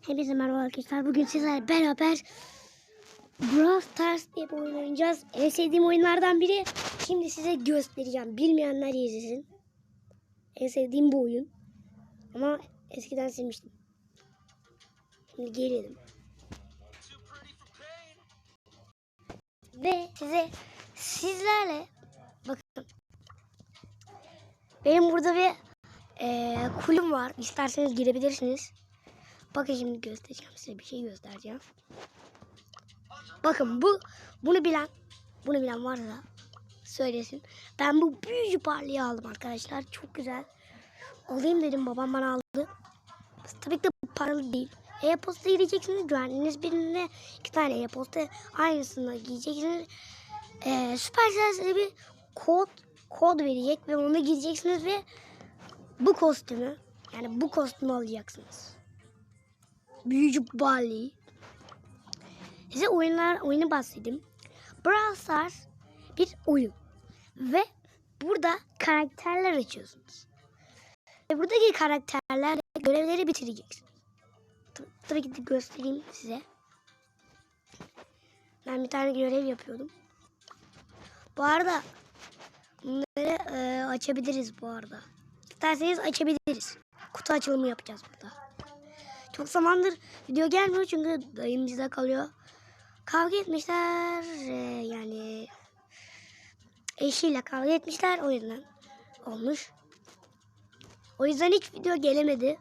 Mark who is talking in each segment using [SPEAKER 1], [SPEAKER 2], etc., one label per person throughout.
[SPEAKER 1] Hepinize merhaba arkadaşlar. Bugün sizlerle beraber Brawl Stars diye oyun oynayacağız. En sevdiğim oyunlardan biri. Şimdi size göstereceğim. Bilmeyenler izlesin. En sevdiğim bu oyun. Ama eskiden silmiştim. Şimdi gelelim. Ve size sizlerle bakın. Benim burada bir eee kulüm var. İsterseniz girebilirsiniz. Bakın şimdi göstereceğim size bir şey göstereceğim. Bakın bu bunu bilen bunu bilen varsa söylesin. Ben bu büyücü parlayı aldım arkadaşlar. Çok güzel. Alayım dedim babam bana aldı. Tabii ki de paralı değil. E-posta giyeceksiniz. Güvenliğiniz birine iki tane e-posta aynısını giyeceksiniz. Ee, Supercell size bir kod kod verecek ve onu giyeceksiniz ve bu kostümü yani bu kostümü alacaksınız. Büyücü Bali. Size oyunlar oyunu bahsedeyim. Brawl Stars bir oyun. Ve burada karakterler açıyorsunuz. Ve buradaki karakterlerle görevleri bitireceksiniz. Tabii, ki de göstereyim size. Ben bir tane görev yapıyordum. Bu arada bunları e, açabiliriz bu arada. İsterseniz açabiliriz. Kutu açılımı yapacağız burada. Çok zamandır video gelmiyor çünkü dayım bize kalıyor. Kavga etmişler e, yani eşiyle kavga etmişler o yüzden olmuş. O yüzden hiç video gelemedi.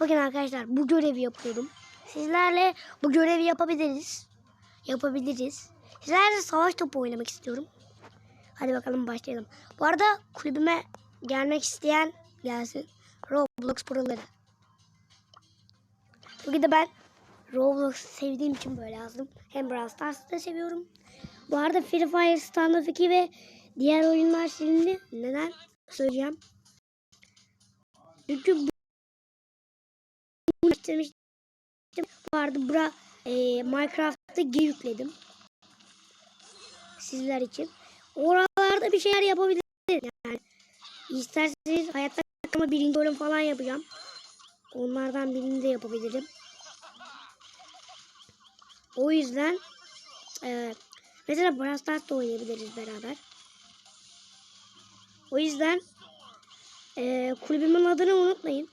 [SPEAKER 1] Bakın arkadaşlar bu görevi yapıyorum. Sizlerle bu görevi yapabiliriz. Yapabiliriz. Sizlerle savaş topu oynamak istiyorum. Hadi bakalım başlayalım. Bu arada kulübüme gelmek isteyen gelsin. Roblox Pro'ları. Bugün de ben Roblox sevdiğim için böyle yazdım. Hem Brawl Stars'ı da seviyorum. Bu arada Free Fire, Standoff 2 ve diğer oyunlar silindi. Neden? Söyleyeceğim. Çünkü bu-. Bu arada bura, e, Minecraft'ta yükledim. Sizler için. Oralarda bir şeyler yapabilirim. İsterseniz hayatta kalma birinci bölüm falan yapacağım. Onlardan birini de yapabilirim. O yüzden e, mesela Brawl Stars da oynayabiliriz beraber. O yüzden e, kulübümün adını unutmayın.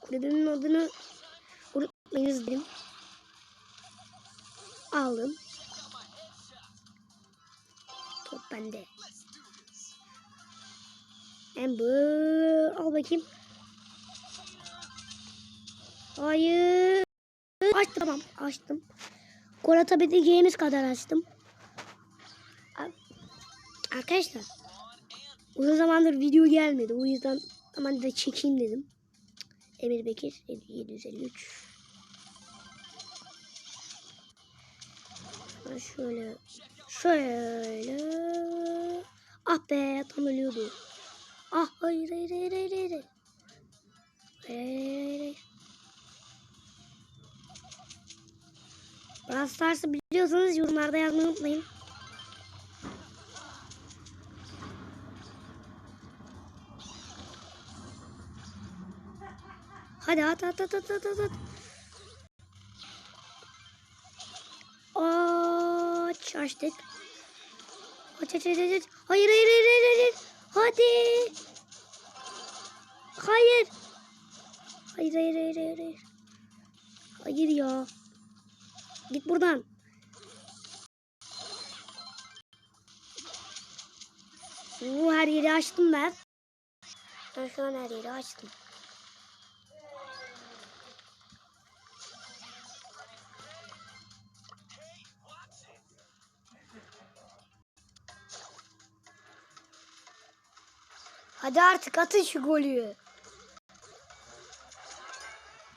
[SPEAKER 1] Kulübümün adını unutmayınız dedim. Aldım. Top bende. Amber al bakayım. Hayır. Açtım tamam açtım. Gol atabileceğimiz kadar açtım. Arkadaşlar uzun zamandır video gelmedi. O yüzden hemen de çekeyim dedim. Emir Bekir 753. Ben şöyle şöyle ah be tam ölüyordu. Ah hayır hayır hayır hayır hayır. Hayır hayır hayır. Brawl Stars'ı biliyorsanız yorumlarda yazmayı unutmayın. Hadi at at at at at at. Açtık. Aç aç aç aç. Hayır hayır hayır hayır hayır. Hadi. Hayır. Hayır hayır hayır hayır. Hayır, hayır ya. Git buradan. Oo, her yeri açtım ben. Ben şu an her yeri açtım. Hadi artık atın şu golü.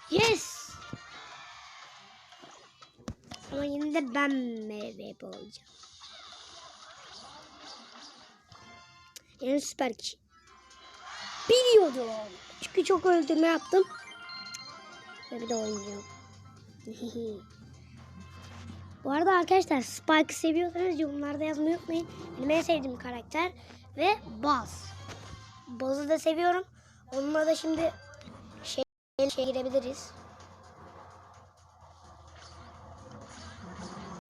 [SPEAKER 1] Yes. Ama yine de ben MVP olacağım. Yani süper kişi. Biliyordum. Çünkü çok öldürme yaptım. Ve bir de oynayacağım. Bu arada arkadaşlar Spike'ı seviyorsanız yorumlarda yazmayı unutmayın. Benim en sevdiğim karakter ve Buzz. Bazı da seviyorum. Onunla da şimdi şey, şey girebiliriz.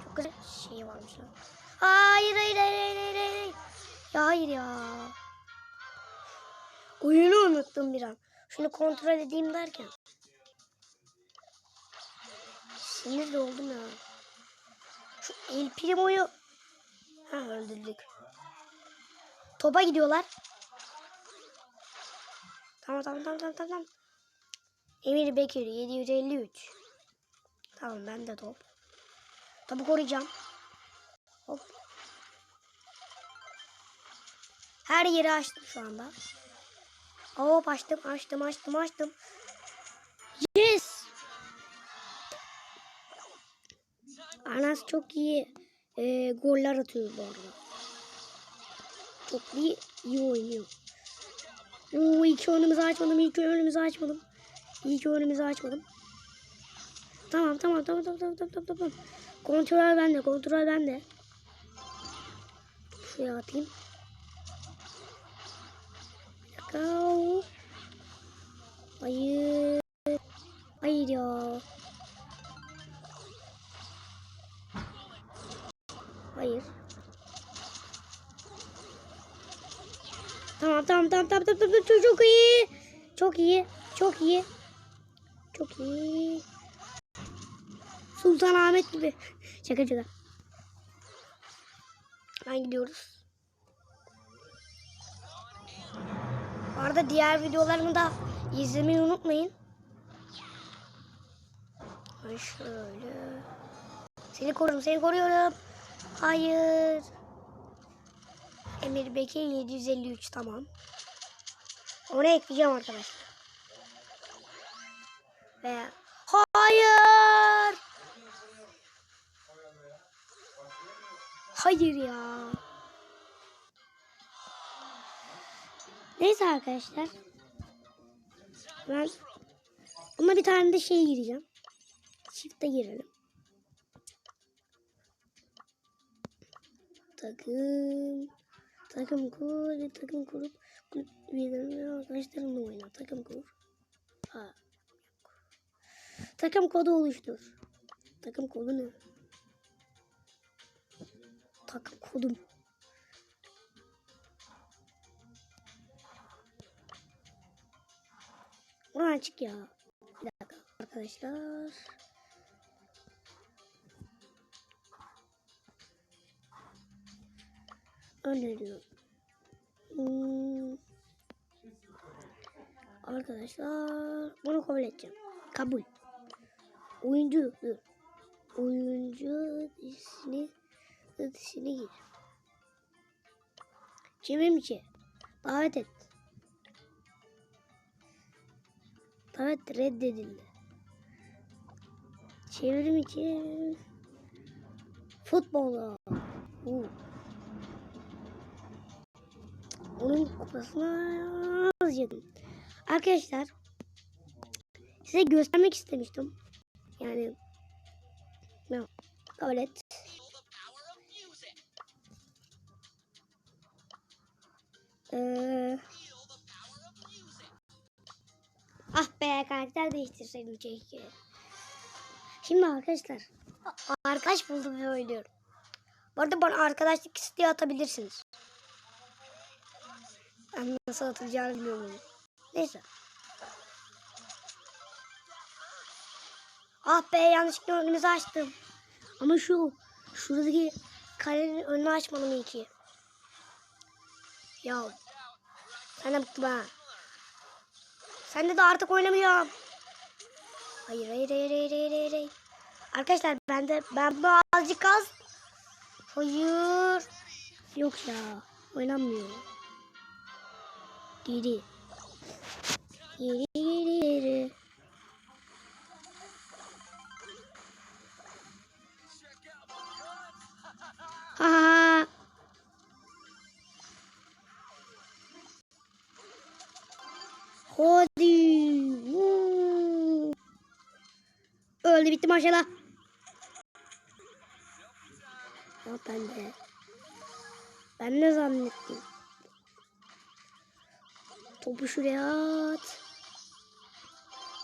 [SPEAKER 1] Çok güzel şey varmış lan. Hayır hayır hayır hayır hayır. Ya hayır ya. Oyunu unuttum bir an. Şunu kontrol edeyim derken. Sinir de oldum ya. Şu El Primo'yu ha, öldürdük. Topa gidiyorlar. Tamam tamam tamam tamam tamam. Emir Bekir 753. Tamam ben de top. Topu koruyacağım. Hop. Her yeri açtım şu anda. Hop açtım açtım açtım açtım. Yes. Anas çok iyi e, goller atıyor bu arada. Çok iyi, iyi oynuyor. Oo, iki önümüzü açmadım, iki önümüzü açmadım. İki önümüzü açmadım. Tamam tamam tamam tamam tamam tamam tamam. Kontrol bende, kontrol bende. Şuraya atayım. Bir dakika. Hayır. Hayır ya. Hayır. Tamam tamam tamam tamam tamam tamam çok, çok iyi. Çok iyi. Çok iyi. Çok iyi. Sultan Ahmet gibi. Şaka şaka. Ben gidiyoruz. Bu arada diğer videolarımı da izlemeyi unutmayın. Ay şöyle. Seni koruyorum, seni koruyorum. Hayır. Emir Bekir 753 tamam. Onu ekleyeceğim arkadaşlar. Ve hayır. Hayır ya. Neyse arkadaşlar. Ben buna bir tane de şey gireceğim. Çifte girelim. Takım takım kur ve takım kurup kulüp üyelerine arkadaşlarınla oyna. Takım kur. Ha. yok. Takım kodu oluştur. Takım kodu ne? Takım kodum. Buradan açık ya. Bir dakika arkadaşlar. Öyle diyor. Hmm. Arkadaşlar bunu kabul edeceğim. Kabul. Oyuncu dur. Oyuncu dizisini dizisine gir. Çevrim içi. Davet et. Davet reddedildi. Çevrim içi. Futbolu. Onun kupasına yazacaktım. Arkadaşlar size göstermek istemiştim. Yani ne? Kabul. Ee, ah be karakter değiştirseydim keşke. Şimdi arkadaşlar arkadaş buldum ve oynuyorum. Bu arada bana arkadaşlık isteği atabilirsiniz. Nasıl atılacağını bilmiyorum. Neyse. Ah be yanlışlıkla önümüzü açtım. Ama şu şuradaki kalenin önünü açmadım iyi ki. Ya sen de bıktım ha. Sen de artık oynamayacağım. Hayır hayır hayır hayır hayır hayır. hayır. Arkadaşlar ben de ben bu azıcık az. Hayır. Yok ya oynanmıyor. Geri. Geri geri geri. Ha ha. Hadi. Vuu. Öldü bitti maşallah. Ya ben de. Ben ne zannettim? Topu şuraya at.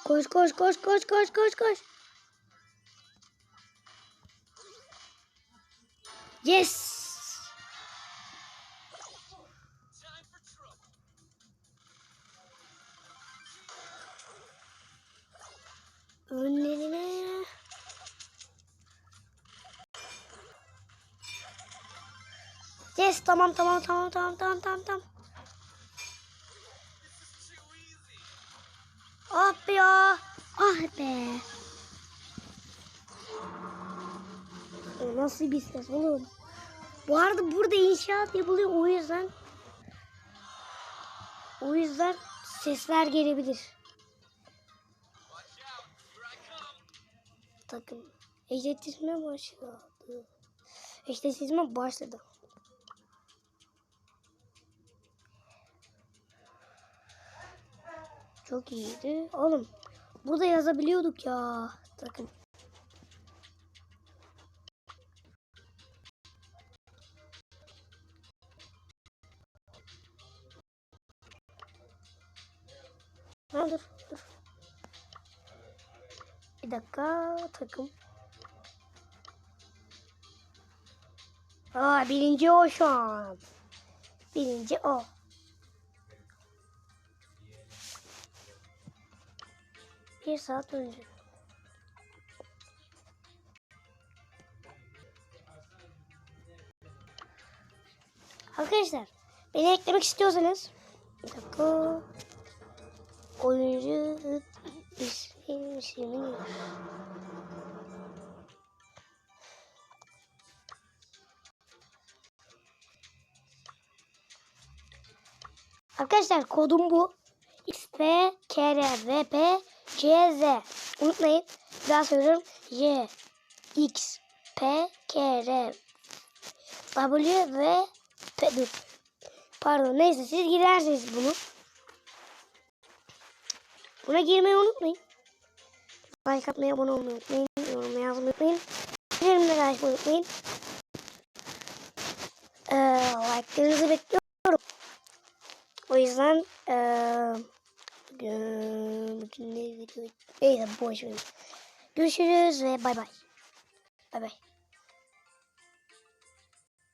[SPEAKER 1] Koş koş koş koş koş koş koş. Yes. Önlerine. Yes tamam tamam tamam tamam tamam tamam be. Nasıl bir ses oğlum? Bu arada burada inşaat yapılıyor o yüzden o yüzden sesler gelebilir. Takım eşleştirme başladı. Eşleştirme başladı. Çok iyiydi. Oğlum burada yazabiliyorduk ya. Takım. Ha, dur dur. Bir dakika takım. Aa birinci o şu an. Birinci o. Bir saat önce. Arkadaşlar beni eklemek istiyorsanız bir oyuncu ismi ismi Arkadaşlar kodum bu. X, P, K, C, Z. Unutmayın. Bir daha söylüyorum. Y, X, P, K, R, W ve P. Dur. Pardon neyse siz girersiniz bunu. Buna girmeyi unutmayın. Like atmayı, abone olmayı unutmayın. Yorum yazmayı unutmayın. Bildirimleri açmayı unutmayın. Ee, like'larınızı bekliyorum. O yüzden eee bugün ne video? Neyse boş verin. Görüşürüz ve bay bay. Bay bay.